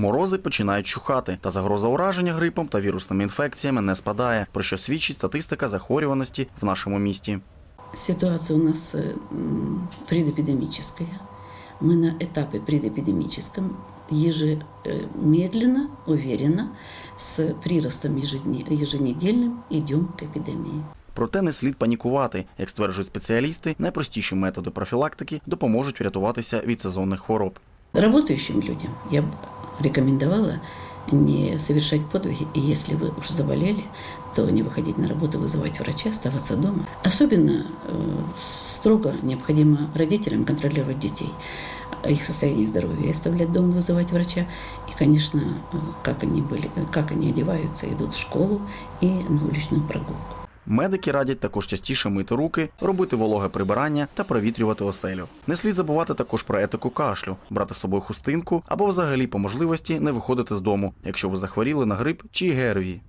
Морози починають чухати, та загроза ураження грипом та вірусними інфекціями не спадає, про що свідчить статистика захворюваності в нашому місті. Ситуация у нас э, м, предэпидемическая. Мы на этапе предэпидемическом ежемедленно, уверенно, с приростом ежедне- еженедельным идем к эпидемии. Проте не слід панікувати. Як стверджують спеціалісти, найпростіші методи профілактики допоможуть врятуватися від сезонних хвороб. Работающим людям я бы рекомендовала не совершать подвиги, и если вы уж заболели, то не выходить на работу, вызывать врача, оставаться дома. Особенно э, строго необходимо родителям контролировать детей, их состояние здоровья, и оставлять дома, вызывать врача. И, конечно, э, как они, были, как они одеваются, идут в школу и на уличную прогулку. Медики радять також частіше мити руки, робити вологе прибирання та провітрювати оселю. Не слід забувати також про етику кашлю, брати з собою хустинку або взагалі по можливості не виходити з дому, якщо ви захворіли на грип чи ГРВІ.